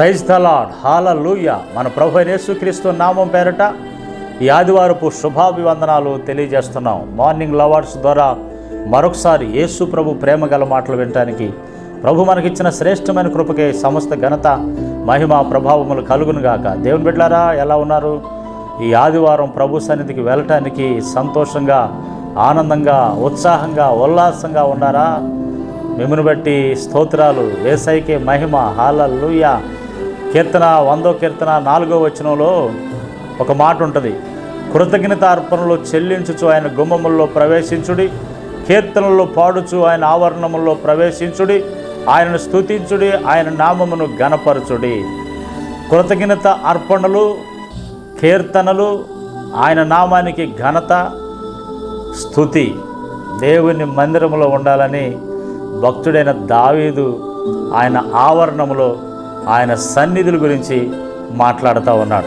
Praise తలాడ్ హాలూయ మన ప్రభు యేసుక్రీస్తు నామం పేరట ఈ ఆదివారపు శుభాభివందనాలు తెలియజేస్తున్నాం. మార్నింగ్ లవర్స్ ద్వారా మరొకసారి యేసు ప్రభు ప్రేమ గల మాటలు వినటానికి ప్రభు మనకిచ్చిన శ్రేష్టమైన కృపకే సమస్త ఘనత మహిమ ప్రభావములు కలుగునుగాక దేవుని బిడ్డారా ఎలా ఉన్నారు? ఈ ఆదివారం ప్రభు సన్నిధికి వెళ్ళటానికి సంతోషంగా ఆనందంగా ఉత్సాహంగా ఉల్లాసంగా ఉన్నారా? మిమ్మను బట్టి స్తోత్రాలు. వేసైకే మహిమ. హాలూయా కీర్తన వందో కీర్తన నాలుగో వచనంలో ఒక మాట ఉంటుంది. కృతజ్ఞత అర్పణలు చెల్లించుచు ఆయన గుమ్మముల్లో ప్రవేశించుడి. కీర్తనల్లో పాడుచు ఆయన ఆవరణముల్లో ప్రవేశించుడి. ఆయనను స్తుతించుడి ఆయన నామమును గణపరచుడి కృతజ్ఞత అర్పణలు కీర్తనలు ఆయన నామానికి ఘనత స్థుతి దేవుని మందిరంలో ఉండాలని భక్తుడైన దావీదు ఆయన ఆవరణములో ఆయన సన్నిధుల గురించి మాట్లాడుతూ ఉన్నాడు.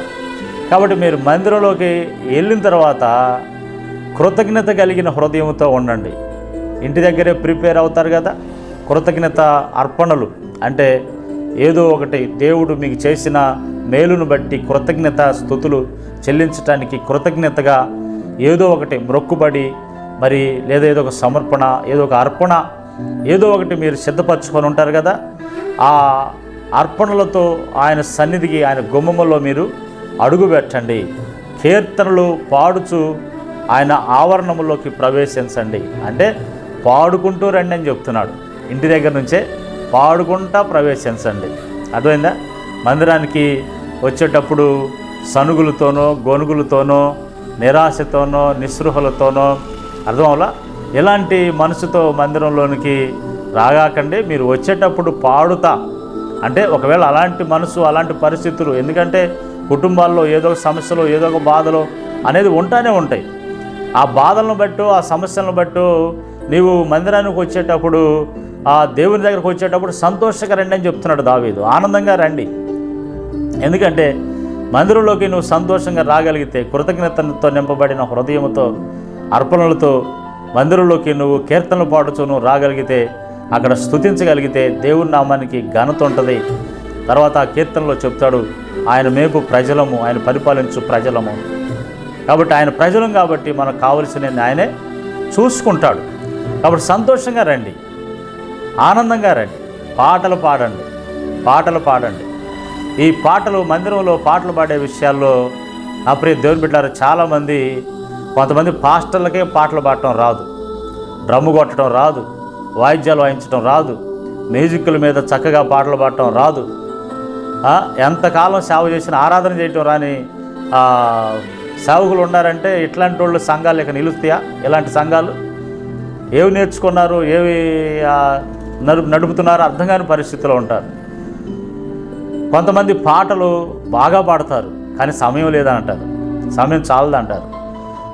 కాబట్టి మీరు మందిరంలోకి వెళ్ళిన తర్వాత కృతజ్ఞత కలిగిన హృదయంతో ఉండండి. ఇంటి దగ్గరే ప్రిపేర్ అవుతారు కదా? కృతజ్ఞత అర్పణలు అంటే ఏదో ఒకటి దేవుడు మీకు చేసిన మేలును బట్టి కృతజ్ఞత స్థుతులు చెల్లించటానికి కృతజ్ఞతగా ఏదో ఒకటి మొక్కుబడి మరి లేదా ఏదో ఒక సమర్పణ ఏదో ఒక అర్పణ ఏదో ఒకటి మీరు సిద్ధపరచుకొని ఉంటారు కదా? ఆ అర్పణలతో ఆయన సన్నిధికి ఆయన గుమ్మములో మీరు అడుగు పెట్టండి. కీర్తనలు పాడుచు ఆయన ఆవరణములోకి ప్రవేశించండి. అంటే పాడుకుంటూ రండి అని చెప్తున్నాడు. ఇంటి దగ్గర నుంచే పాడుకుంటా ప్రవేశించండి. అర్థమైందా? మందిరానికి వచ్చేటప్పుడు సనుగులతోనో గొనుగులతోనో నిరాశతోనో నిస్పృహలతోనో అర్థమవులా? ఇలాంటి మనసుతో మందిరంలోనికి రాగాకండి. మీరు వచ్చేటప్పుడు పాడుతా. అంటే ఒకవేళ అలాంటి మనసు అలాంటి పరిస్థితులు ఎందుకంటే కుటుంబాల్లో ఏదో ఒక సమస్యలు ఏదో ఒక బాధలు అనేది ఉంటానే ఉంటాయి. ఆ బాధలను బట్టు ఆ సమస్యలను బట్టు నీవు మందిరానికి వచ్చేటప్పుడు ఆ దేవుని దగ్గరకు వచ్చేటప్పుడు సంతోషంగా రండి అని చెప్తున్నాడు దావీదు. ఆనందంగా రండి. ఎందుకంటే మందిరంలోకి నువ్వు సంతోషంగా రాగలిగితే కృతజ్ఞతతో నింపబడిన హృదయంతో అర్పణలతో మందిరంలోకి నువ్వు కీర్తనలు పాడుచు నువ్వు రాగలిగితే అక్కడ స్తుతించగలిగితే దేవుని నామానికి ఘనత ఉంటుంది. తర్వాత ఆ కీర్తనలో చెప్తాడు ఆయన మేపు ప్రజలము ఆయన పరిపాలించు ప్రజలము. కాబట్టి ఆయన ప్రజలం కాబట్టి మనకు కావలసిన ఆయనే చూసుకుంటాడు. కాబట్టి సంతోషంగా రండి. ఆనందంగా రండి. పాటలు పాడండి. పాటలు పాడండి. ఈ పాటలు మందిరంలో పాటలు పాడే విషయాల్లో అప్పుడే దేవుని బిడ్డారు చాలామంది కొంతమంది పాస్టర్లకే పాటలు పాడటం రాదు. డ్రమ్ము కొట్టడం రాదు. వాయిద్యాలు వాయించడం రాదు. మ్యూజిక్ల మీద చక్కగా పాటలు పాడటం రాదు. ఎంతకాలం సేవ చేసిన ఆరాధన చేయటం రాని సేవకులు ఉన్నారంటే ఇట్లాంటి వాళ్ళు సంఘాలు ఇక నిలుస్తాయా? ఇలాంటి సంఘాలు? ఏవి నేర్చుకున్నారు? ఏవి నడుపు నడు నడుపుతున్నారో అర్థం కాని పరిస్థితిలో ఉంటారు. కొంతమంది పాటలు బాగా పాడతారు కానీ సమయం లేదని అంటారు సమయం చాలదంటారు.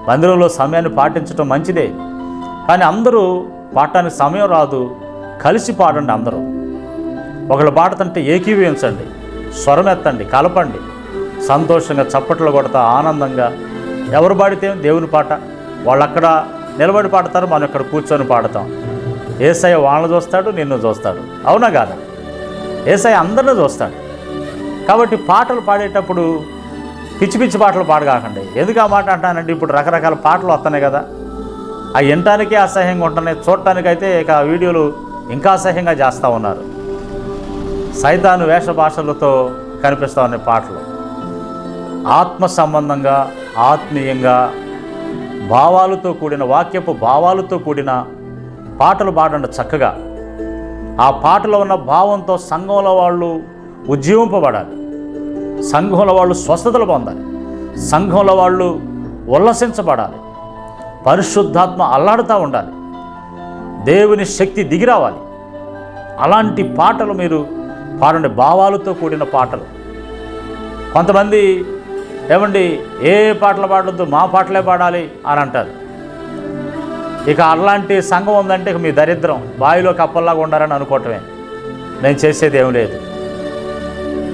మందిరంలో సమయాన్ని పాటించడం మంచిదే. కానీ అందరూ పాడటానికి సమయం రాదు. కలిసి పాడండి అందరూ. ఒకళ్ళు పాడుతుంటే ఏకీభవించండి. స్వరం ఎత్తండి కలపండి. సంతోషంగా చప్పట్లు కొడతా ఆనందంగా. ఎవరు పాడితే దేవుని పాట? వాళ్ళు అక్కడ నిలబడి పాడతారు మనం ఇక్కడ కూర్చొని పాడతాం. ఏసఐ వాళ్ళని చూస్తాడు నిన్ను చూస్తాడు. అవునా కాదా? ఏసఐ అందరిని చూస్తాడు. కాబట్టి పాటలు పాడేటప్పుడు పిచ్చి పిచ్చి పాటలు పాడగాకండి. ఎందుకు ఆ మాట అంటానండి? ఇప్పుడు రకరకాల పాటలు వస్తున్నాయి కదా. ఆ వినటానికే అసహ్యంగా ఉంటున్నాయి చూడటానికైతే ఇక ఆ వీడియోలు ఇంకా అసహ్యంగా చేస్తూ ఉన్నారు. సైతాను వేష భాషలతో కనిపిస్తూ ఉన్నాయి పాటలు. ఆత్మ సంబంధంగా ఆత్మీయంగా భావాలతో కూడిన వాక్యపు భావాలతో కూడిన పాటలు పాడండి చక్కగా. ఆ పాటలో ఉన్న భావంతో సంఘంలో వాళ్ళు ఉజ్జీవింపబడాలి. సంఘంలో వాళ్ళు స్వస్థతలు పొందాలి. సంఘంలో వాళ్ళు ఉల్లసించబడాలి పరిశుద్ధాత్మ అల్లాడుతూ ఉండాలి. దేవుని శక్తి దిగిరావాలి అలాంటి పాటలు మీరు పాడండి. భావాలతో కూడిన పాటలు. కొంతమంది ఏమండి ఏ పాటలు పాడొద్దు మా పాటలే పాడాలి అని అంటారు. ఇక అలాంటి సంఘం ఉందంటే ఇక మీ దరిద్రం. బావిలో కప్పల్లాగా ఉండాలని అనుకోవటమే. నేను చేసేది ఏం లేదు.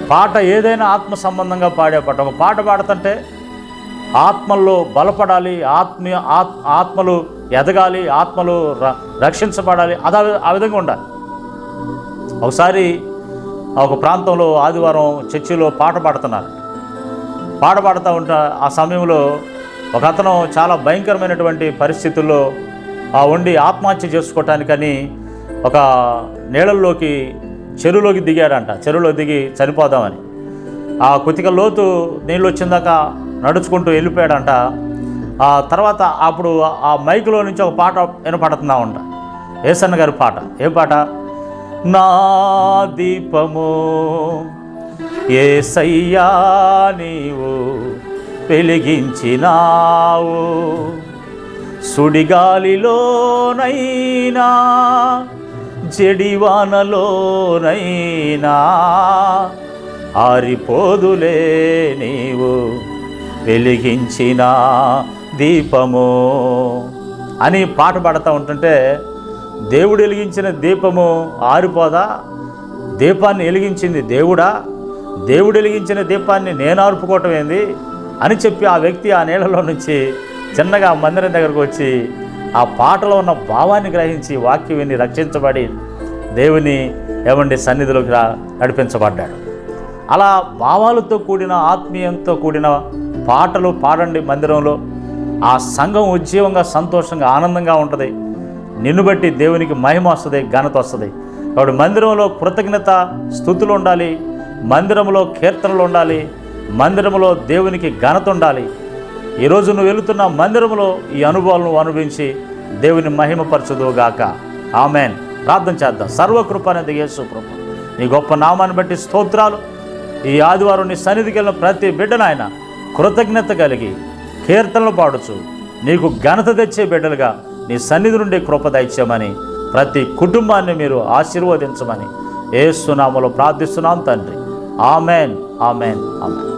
పాట ఏదైనా ఆత్మ సంబంధంగా పాడే పాట. ఒక పాట పాడుతుంటే ఆత్మల్లో బలపడాలి ఆత్మీయ ఆత్ ఆత్మలు ఎదగాలి ఆత్మలు ర- రక్షించబడాలి అదా ఆ- విధంగా ఉండాలి. ఒకసారి ఒక ప్రాంతంలో ఆదివారం చర్చిలో పాట పాడుతున్నారు. పాట పాడుతూ ఉంటా ఆ సమయంలో ఒక అతను చాలా భయంకరమైనటువంటి పరిస్థితుల్లో ఆ ఉండి ఆత్మహత్య చేసుకోవటానికని ఒక నీళ్ళల్లోకి చెరువులోకి దిగాడంట. చెరువులో దిగి చనిపోదామని. ఆ కొద్దిగా లోతు నీళ్ళు వచ్చిందాక నడుచుకుంటూ వెళ్ళిపోయాడంట. ఆ తర్వాత అప్పుడు ఆ మైకులో నుంచి ఒక పాట వినపడుతుందా ఉంట ఏసన్న గారి పాట. ఏ పాట? నా దీపము ఏసయ్యా నీవు వెలిగించినావు. సుడిగాలిలోనైనా జడివానలోనైనా ఆరిపోదులే నీవు. వెలిగించిన దీపము అని పాట పాడుతూ ఉంటుంటే దేవుడు వెలిగించిన దీపము ఆరిపోదా? దీపాన్ని వెలిగించింది దేవుడా? దేవుడు వెలిగించిన దీపాన్ని నేను ఆర్పుకోవటం ఏంది? అని చెప్పి ఆ వ్యక్తి ఆ నీళ్ళలో నుంచి చిన్నగా మందిరం దగ్గరకు వచ్చి ఆ పాటలో ఉన్న భావాన్ని గ్రహించి వాక్యం విని రక్షించబడి దేవుని ఏమండి సన్నిధిలోకి నడిపించబడ్డాడు. అలా భావాలతో కూడిన ఆత్మీయంతో కూడిన పాటలు పాడండి మందిరంలో. ఆ సంఘం ఉజ్జీవంగా సంతోషంగా ఆనందంగా ఉంటుంది. నిన్ను బట్టి దేవునికి మహిమ వస్తుంది ఘనత వస్తుంది. కాబట్టి మందిరంలో కృతజ్ఞత స్థుతులు ఉండాలి. మందిరంలో కీర్తనలు ఉండాలి. మందిరంలో దేవునికి ఘనత ఉండాలి. ఈరోజు నువ్వు వెళుతున్న మందిరంలో ఈ అనుభవాలను అనుభవించి దేవుని మహిమపరచుదువుగాక ఆమెన్. ప్రార్థన చేద్దాం. సర్వకృపనేది యేసు ప్రభు. నీ గొప్ప నామాన్ని బట్టి స్తోత్రాలు. ఈ ఆదివారం నీ సన్నిధికి వెళ్ళిన ప్రతి బిడ్డనాయన కృతజ్ఞత కలిగి కీర్తనలు పాడుచు. నీకు ఘనత తెచ్చే బిడ్డలుగా నీ సన్నిధి నుండి కృప దయచేయమని ప్రతి కుటుంబాన్ని మీరు ఆశీర్వదించమని ఏసునామలో ప్రార్థిస్తున్నాం తండ్రి. Amen amen amen.